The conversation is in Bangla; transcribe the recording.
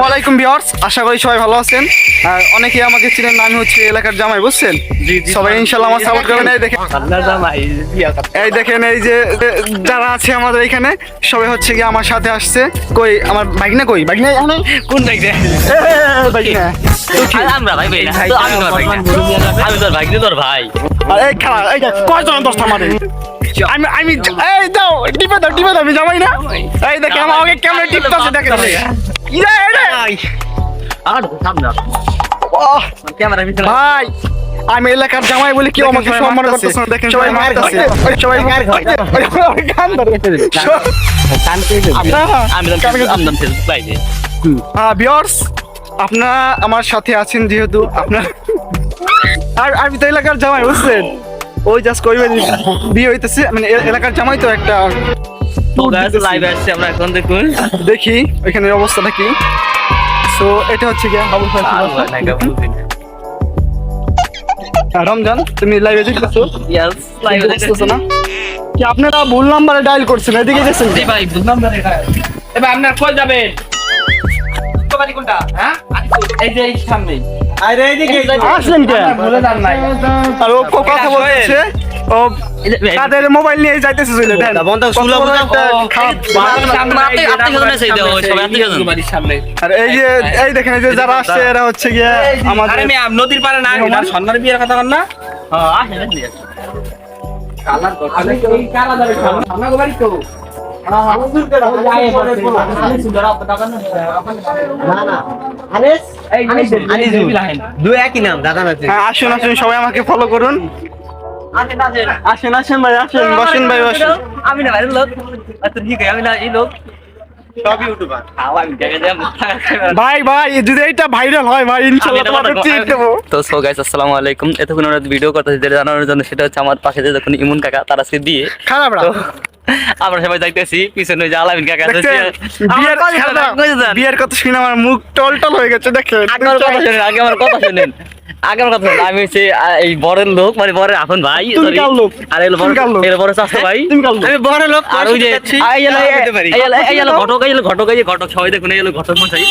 ওয়ালাইকুম ভিউয়ার্স আশা করি সবাই ভালো আছেন। আর অনেকেই আমাকে চিনেন হচ্ছে এলাকার জামাই বুঝছেন? সবাই ইনশাল্লাহ আমার সাপোর্ট করবেন এই দেখেন। এই দেখেন এই যে যারা আছে আমাদের এখানে সবাই হচ্ছে কি আমার সাথে আসছে। কই আমার বাইক না কই? বাইক না কোন বাইক রে? বাইক না। আমরা ভাই ভাই তো আমি তোর ভাই। আমি তোর ভাই তোর ভাই। আর এই খেলা এই দেখ কয়জন দশটা মারে? আমি আমি এই দাও টিপে দাও টিপে দাও আমি জামাই না। এই দেখেন আমার আগে ক্যামেরা টিপতেছে দেখেন। ইরে ইরে। আর সামনে ওহ, ক্যামেরা ভিতরে ভাই আমি এলাকার জামাই বলে কেউ আমাকে সম্মান করতেছে না। দেখেন সবাই মারতেছে। সবাই গান ধরে আমি তো আমি তো ভাই। রে ভিউয়ার্স আপনারা আমার সাথে আছেন যেহেতু আপনার আর আমি তো এলাকার জামাই বুঝছেন? ওই জাস্ট কই বিয়ে হইতেছে মানে এলাকার জামাই তো একটা আমরা এখন দেখুন। দেখি ওইখানে অবস্থাটা কি। সো এটা হচ্ছে গিয়া রমজান তুমি লাইভে দেখতেছো? ইয়েস লাইভ বুঝতেছো না? কি আপনারা ভুল নাম্বারে ডায়াল করছেন? এদিকে গেছেন। জি ভাই বুঝলাম না রে এবার আপনার কই যাবেন বাড়ি কোনটা? হ্যাঁ? এই যে এই সামনে আসলেন কে ভুলে যান নাই। আর ও কথা বলছে ও তাদের মোবাইল নিয়ে যাইতেছে চলে দেন। আর এই যে এই দেখেন এই যে যারা আসছে এরা হচ্ছে গিয়ে আমাদের আরে নদীর পারে না এটা সন্ন্যার বিয়ের কথা বল না? হ্যাঁ আসে না কালার আমি কালা যাবে সামনে বাড়ি তো। আসুন আসুন সবাই আমাকে ফলো করুন আসেন আসেন ভাই আসেন বসেন ভাই বসেন আমি না ভাই লোক আচ্ছা ঠিক আছে আমি না এই লোক সব ইউটিউবার আমি দেখে যাব ভাই ভাই যদি এটা ভাইরাল হয় ভাই ইনশাআল্লাহ তোমাকে ট্রিট দেবো। তো সো গাইস আসসালামু আলাইকুম। এতক্ষণ আমরা ভিডিও করতেছি যেটা জানানোর জন্য সেটা হচ্ছে আমার পাশে যে দেখুন ইমন কাকা তার আজকে বিয়ে। খারাপ তো আমরা সবাই যাইতেছি পিছনে ওই যে আলামিন কাকা কথা বিয়ের কথা শুনে আমার মুখ টলটল হয়ে গেছে দেখেন। আগে আমার কথা শুনেন আগে আমার কথা শুনেন। আগে আমার কথা আমি হচ্ছে এই বড়ের লোক মানে বড়ের আপন ভাই লোক? আর এলো বড়? এলো বড় চাচা ভাই? আমি বড় লোক আর ওই যে ঘটক এই ঘটক এই ঘটক সবাই দেখুন এই এলো ঘটক মশাই